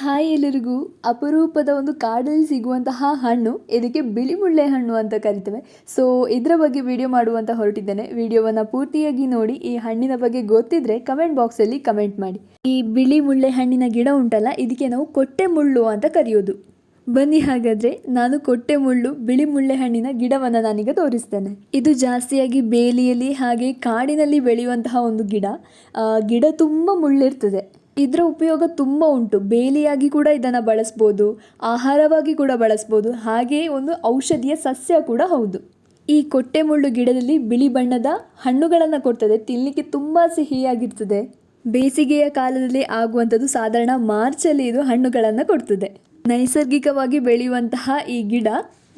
Hi ಎಲ್ಲರಿಗೂ. ಅಪರೂಪದ ಒಂದು ಕಾಡಲ್ಲಿ ಸಿಗುವಂತಹ ಹಣ್ಣು, ಇದಕ್ಕೆ ಬಿಳಿ ಮುಳ್ಳೆ ಹಣ್ಣು ಅಂತ ಕರಿತೇವೆ. ಸೊ ಇದರ ಬಗ್ಗೆ ವಿಡಿಯೋ ಮಾಡುವಂತ ಹೊರಟಿದ್ದೇನೆ. ವಿಡಿಯೋವನ್ನು ಪೂರ್ತಿಯಾಗಿ ನೋಡಿ, ಈ ಹಣ್ಣಿನ ಬಗ್ಗೆ ಗೊತ್ತಿದ್ರೆ ಕಮೆಂಟ್ ಬಾಕ್ಸಲ್ಲಿ ಕಮೆಂಟ್ ಮಾಡಿ. ಈ ಬಿಳಿ ಮುಳ್ಳೆ ಹಣ್ಣಿನ ಗಿಡ ಉಂಟಲ್ಲ, ಇದಕ್ಕೆ ನಾವು ಕೊಟ್ಟೆ ಮುಳ್ಳು ಅಂತ ಕರೆಯೋದು. ಬನ್ನಿ ಹಾಗಾದ್ರೆ, ನಾನು ಕೊಟ್ಟೆ ಮುಳ್ಳು ಬಿಳಿ ಮುಳ್ಳೆ ಹಣ್ಣಿನ ಗಿಡವನ್ನು ನಾನೀಗ ತೋರಿಸ್ತೇನೆ. ಇದು ಜಾಸ್ತಿಯಾಗಿ ಬೇಲಿಯಲ್ಲಿ ಹಾಗೆ ಕಾಡಿನಲ್ಲಿ ಬೆಳೆಯುವಂತಹ ಒಂದು ಗಿಡ. ಗಿಡ ತುಂಬ ಮುಳ್ಳಿರ್ತದೆ. ಇದರ ಉಪಯೋಗ ತುಂಬ ಉಂಟು. ಬೇಲಿಯಾಗಿ ಕೂಡ ಇದನ್ನು ಬಳಸ್ಬೋದು, ಆಹಾರವಾಗಿ ಕೂಡ ಬಳಸ್ಬೋದು, ಹಾಗೆಯೇ ಒಂದು ಔಷಧಿಯ ಸಸ್ಯ ಕೂಡ ಹೌದು. ಈ ಕೊಟ್ಟೆ ಮುಳ್ಳು ಗಿಡದಲ್ಲಿ ಬಿಳಿ ಬಣ್ಣದ ಹಣ್ಣುಗಳನ್ನು ಕೊಡ್ತದೆ. ತಿನ್ನಲಿಕ್ಕೆ ತುಂಬ ಸಿಹಿಯಾಗಿರ್ತದೆ. ಬೇಸಿಗೆಯ ಕಾಲದಲ್ಲಿ ಆಗುವಂಥದ್ದು ಸಾಧಾರಣ ಮಾರ್ಚಲ್ಲಿ ಇದು ಹಣ್ಣುಗಳನ್ನು ಕೊಡ್ತದೆ. ನೈಸರ್ಗಿಕವಾಗಿ ಬೆಳೆಯುವಂತಹ ಈ ಗಿಡ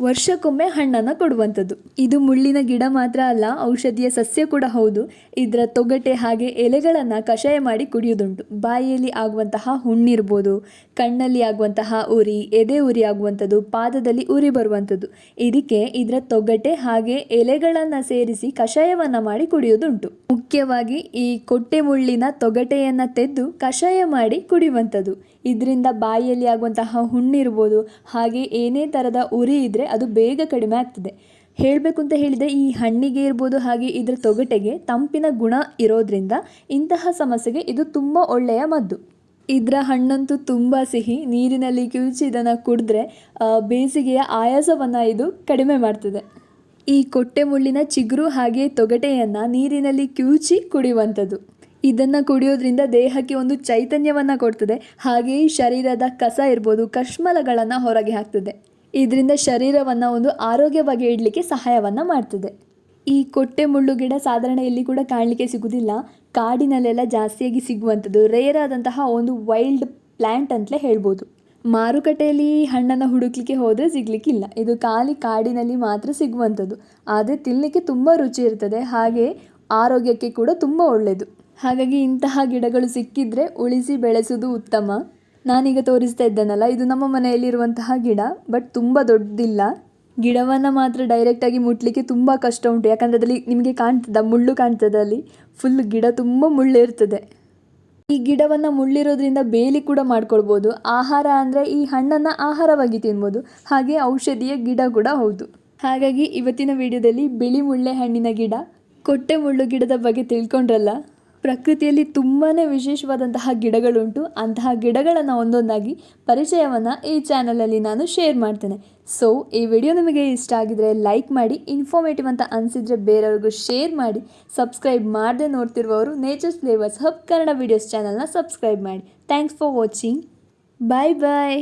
ವರ್ಷಕ್ಕೊಮ್ಮೆ ಹಣ್ಣನ್ನು ಕೊಡುವಂಥದ್ದು. ಇದು ಮುಳ್ಳಿನ ಗಿಡ ಮಾತ್ರ ಅಲ್ಲ, ಔಷಧಿಯ ಸಸ್ಯ ಕೂಡ ಹೌದು. ಇದರ ತೊಗಟೆ ಹಾಗೆ ಎಲೆಗಳನ್ನು ಕಷಾಯ ಮಾಡಿ ಕುಡಿಯೋದುಂಟು ಬಾಯಿಯಲ್ಲಿ ಆಗುವಂತಹ ಹುಣ್ಣಿರ್ಬೋದು, ಕಣ್ಣಲ್ಲಿ ಆಗುವಂತಹ ಉರಿ, ಎದೆ ಉರಿ ಆಗುವಂಥದ್ದು, ಪಾದದಲ್ಲಿ ಉರಿ ಬರುವಂಥದ್ದು. ಇದಕ್ಕೆ ಇದರ ತೊಗಟೆ ಹಾಗೆ ಎಲೆಗಳನ್ನು ಸೇರಿಸಿ ಕಷಾಯವನ್ನು ಮಾಡಿ ಕುಡಿಯೋದುಂಟು ಮುಖ್ಯವಾಗಿ ಈ ಕೊಟ್ಟೆ ಮುಳ್ಳಿನ ತೊಗಟೆಯನ್ನು ತೆದ್ದು ಕಷಾಯ ಮಾಡಿ ಕುಡಿಯುವಂಥದ್ದು. ಇದರಿಂದ ಬಾಯಿಯಲ್ಲಿ ಆಗುವಂತಹ ಹುಣ್ಣಿರ್ಬೋದು, ಹಾಗೆ ಏನೇ ಥರದ ಉರಿ ಇದ್ದರೆ ಅದು ಬೇಗ ಕಡಿಮೆ ಆಗ್ತದೆ. ಹೇಳಬೇಕು ಅಂತ ಹೇಳಿದರೆ ಈ ಹಣ್ಣಿಗೆ ಇರ್ಬೋದು ಹಾಗೆ ಇದರ ತೊಗಟೆಗೆ ತಂಪಿನ ಗುಣ ಇರೋದ್ರಿಂದ ಇಂತಹ ಸಮಸ್ಯೆಗೆ ಇದು ತುಂಬ ಒಳ್ಳೆಯ ಮದ್ದು. ಇದರ ಹಣ್ಣಂತೂ ತುಂಬ ಸಿಹಿ, ನೀರಿನಲ್ಲಿ ಕಿವುಚಿ ಇದನ್ನು ಕುಡಿದ್ರೆ ಬೇಸಿಗೆಯ ಆಯಾಸವನ್ನು ಇದು ಕಡಿಮೆ ಮಾಡ್ತದೆ. ಈ ಕೊಟ್ಟೆ ಮುಳ್ಳಿನ ಚಿಗುರು ಹಾಗೆ ತೊಗಟೆಯನ್ನು ನೀರಿನಲ್ಲಿ ಕಿವುಚಿ ಕುಡಿಯುವಂಥದ್ದು. ಇದನ್ನು ಕುಡಿಯೋದ್ರಿಂದ ದೇಹಕ್ಕೆ ಒಂದು ಚೈತನ್ಯವನ್ನು ಕೊಡ್ತದೆ. ಹಾಗೆಯೇ ಶರೀರದ ಕಸ ಇರ್ಬೋದು ಕಶ್ಮಲಗಳನ್ನು ಹೊರಗೆ ಹಾಕ್ತದೆ. ಇದರಿಂದ ಶರೀರವನ್ನು ಒಂದು ಆರೋಗ್ಯವಾಗಿ ಇಡಲಿಕ್ಕೆ ಸಹಾಯವನ್ನು ಮಾಡ್ತದೆ. ಈ ಕೊಟ್ಟೆ ಮುಳ್ಳು ಗಿಡ ಸಾಧಾರಣ ಎಲ್ಲಿ ಕೂಡ ಕಾಣಲಿಕ್ಕೆ ಸಿಗುವುದಿಲ್ಲ ಕಾಡಿನಲ್ಲೆಲ್ಲ ಜಾಸ್ತಿಯಾಗಿ ಸಿಗುವಂಥದ್ದು. ರೇರ್ ಆದಂತಹ ಒಂದು ವೈಲ್ಡ್ ಪ್ಲ್ಯಾಂಟ್ ಅಂತಲೇ ಹೇಳ್ಬೋದು. ಮಾರುಕಟ್ಟೆಯಲ್ಲಿ ಹಣ್ಣನ್ನು ಹುಡುಕ್ಲಿಕ್ಕೆ ಹೋದರೆ ಸಿಗಲಿಕ್ಕಿಲ್ಲ. ಇದು ಖಾಲಿ ಕಾಡಿನಲ್ಲಿ ಮಾತ್ರ ಸಿಗುವಂಥದ್ದು. ಆದರೆ ತಿನ್ನಲಿಕ್ಕೆ ತುಂಬ ರುಚಿ ಇರ್ತದೆ. ಹಾಗೆ ಆರೋಗ್ಯಕ್ಕೆ ಕೂಡ ತುಂಬ ಒಳ್ಳೆಯದು ಹಾಗಾಗಿ ಇಂತಹ ಗಿಡಗಳು ಸಿಕ್ಕಿದ್ರೆ ಉಳಿಸಿ ಬೆಳೆಸೋದು ಉತ್ತಮ. ನಾನೀಗ ತೋರಿಸ್ತಾ ಇದ್ದೇನಲ್ಲ, ಇದು ನಮ್ಮ ಮನೆಯಲ್ಲಿರುವಂತಹ ಗಿಡ ಬಟ್ ತುಂಬ ದೊಡ್ಡದಿಲ್ಲ. ಗಿಡವನ್ನು ಮಾತ್ರ ಡೈರೆಕ್ಟಾಗಿ ಮುಟ್ಲಿಕ್ಕೆ ತುಂಬ ಕಷ್ಟ ಉಂಟು. ಯಾಕಂದರೆ ಅದರಲ್ಲಿ ನಿಮಗೆ ಕಾಣ್ತದ, ಮುಳ್ಳು ಕಾಣ್ತದೆ ಅಲ್ಲಿ. ಫುಲ್ ಗಿಡ ತುಂಬ ಮುಳ್ಳಿರ್ತದೆ ಈ ಗಿಡವನ್ನು ಮುಳ್ಳಿರೋದ್ರಿಂದ ಬೇಲಿ ಕೂಡ ಮಾಡ್ಕೊಳ್ಬೋದು. ಆಹಾರ ಅಂದರೆ ಈ ಹಣ್ಣನ್ನು ಆಹಾರವಾಗಿ ತಿನ್ಬೋದು. ಹಾಗೆ ಔಷಧಿಯ ಗಿಡ ಕೂಡ ಹೌದು. ಹಾಗಾಗಿ ಇವತ್ತಿನ ವಿಡಿಯೋದಲ್ಲಿ ಬಿಳಿ ಮುಳ್ಳೆ ಹಣ್ಣಿನ ಗಿಡ, ಕೊಟ್ಟೆ ಮುಳ್ಳು ಗಿಡದ ಬಗ್ಗೆ ತಿಳ್ಕೊಂಡ್ರಲ್ಲ? ಪ್ರಕೃತಿಯಲ್ಲಿ ತುಂಬಾ ವಿಶೇಷವಾದಂತಹ ಗಿಡಗಳುಂಟು. ಅಂತಹ ಗಿಡಗಳನ್ನು ಒಂದೊಂದಾಗಿ ಪರಿಚಯವನ್ನು ಈ ಚಾನಲಲ್ಲಿ ನಾನು ಶೇರ್ ಮಾಡ್ತೇನೆ. ಸೊ ಈ ವಿಡಿಯೋ ನಿಮಗೆ ಇಷ್ಟ ಆಗಿದರೆ ಲೈಕ್ ಮಾಡಿ ಇನ್ಫಾರ್ಮೇಟಿವ್ ಅಂತ ಅನಿಸಿದರೆ ಬೇರೆಯವ್ರಿಗೂ ಶೇರ್ ಮಾಡಿ ಸಬ್ಸ್ಕ್ರೈಬ್ ಮಾಡದೆ ನೋಡ್ತಿರುವವರು nature's flavours hub Kannada videos ಚಾನಲ್ನ ಸಬ್ಸ್ಕ್ರೈಬ್ ಮಾಡಿ. Thanks for watching bye bye